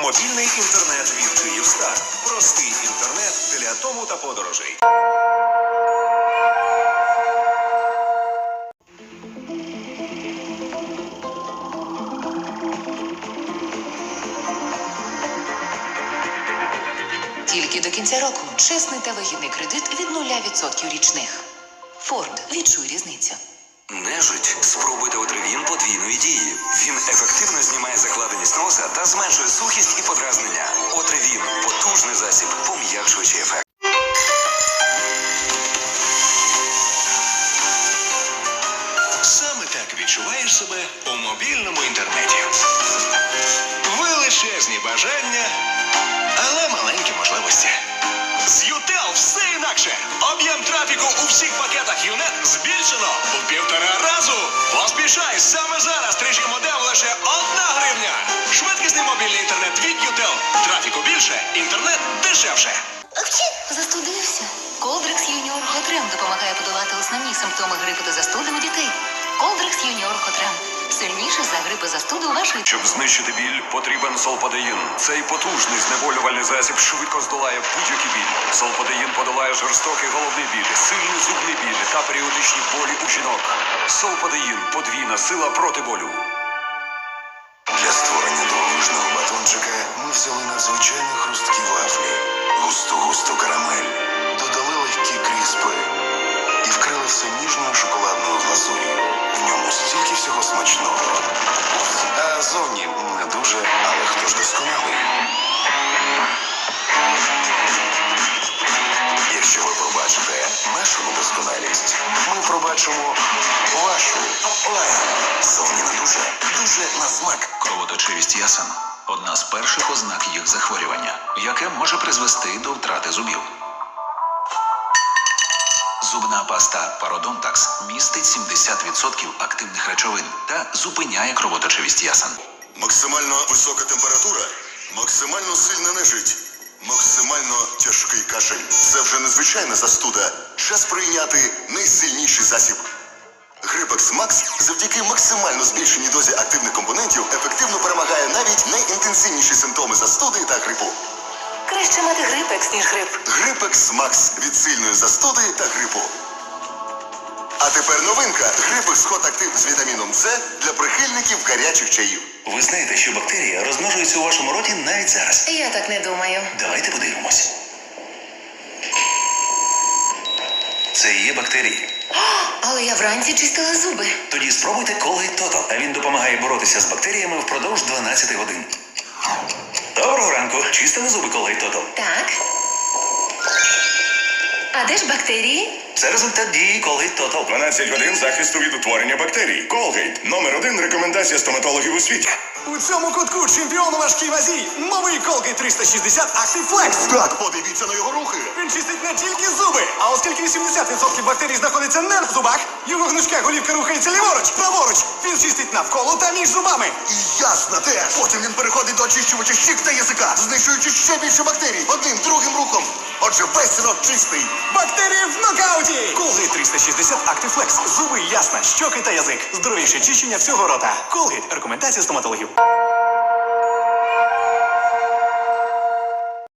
Мобільний інтернет від Київстар. Простий інтернет для дому та подорожей. Тільки до кінця року чесний та вигідний кредит від 0% річних. Форд, відчуй різницю. Нежить спробуйте отривін подвійної дії. Він ефективно знімає носа та зменшує сухість і подразнення. Отривін потужний засіб, пом'якшуючий ефект. Саме так відчуваєш себе у мобільному інтернеті. Величезні бажання, але маленькі можливості. З ЮТЕЛ все інакше. Об'єм трафіку у всіх пакетах ЮНЕТ збільшено у півтора разу. Поспішай саме зараз 3G модем більше, інтернет дешевше. Застудився. Колдрекс Юніор Хотрем допомагає подолати основні симптоми грипу та застуди у дітей. Колдрекс Юніор Хотрем. Сильніше за грип і застуду у вашої Щоб знищити біль, потрібен солпадеїн. Цей потужний знеболювальний засіб швидко здолає будь-який біль. Солпадеїн подолає жорстокий головний біль, сильний зубний біль та періодичні болі у жінок. Солпадеїн подвійна сила проти болю. Дивовижного батончика ми взяли надзвичайно хрусткі вафлі, густу густу карамель, додали легкі кріспи і вкрили все ніжною шоколадною глазур'ю. В ньому стільки всього смачного. А зовні нашу недосконалість, ми пробачимо вашу. Зовні не дуже, дуже на смак. Кровоточивість ясен одна з перших ознак їх захворювання, яке може призвести до втрати зубів. Зубна паста Пародонтакс містить 70% активних речовин та зупиняє кровоточивість ясен. Максимально висока температура, максимально сильна нежить, максимально тяжкий кашель. Це вже незвичайна застуда. Час прийняти найсильніший засіб. Грипекс Макс завдяки максимально збільшеній дозі активних компонентів ефективно перемагає навіть найінтенсивніші симптоми застуди та грипу. Краще мати грипекс, ніж грип. Грипекс Макс від сильної застуди та грипу. А тепер новинка Грипекс Хот Актив з вітаміном С для прихильників гарячих чаїв. Ви знаєте, що бактерії розмножуються у вашому роті навіть зараз. Я так не думаю. Давайте подивимось. Це і є бактерії. Але я вранці чистила зуби. Тоді спробуйте Colgate Total. А він допомагає боротися з бактеріями впродовж 12 годин. Доброго ранку. Чистили зуби Colgate Total? Так. А де ж бактерії? Це результат дії Colgate Total. 12 годин захисту від утворення бактерій. Колгейт. Номер один рекомендація стоматологів у світі. У цьому кутку чемпіон у важкій вазі. Новий Colgate 360 Active Flex. Так, подивіться на його рухи. Він чистить не тільки зуби, а оскільки 80% бактерій знаходиться не в зубах, його гнучка голівка рухається ліворуч, праворуч. Він чистить навколо та між зубами. І ясно теж. Потім він переходить до очищувача щік та язика, знищуючи ще більше бактерій одним другим рухом. Отже, весь рот чистий. Бактерії в нокауті! Colgate 360 Active Flex. Зуби, ясна, щоки та язик. Здоровіше чищення всього рота. Colgate. Рекомендація стоматологів.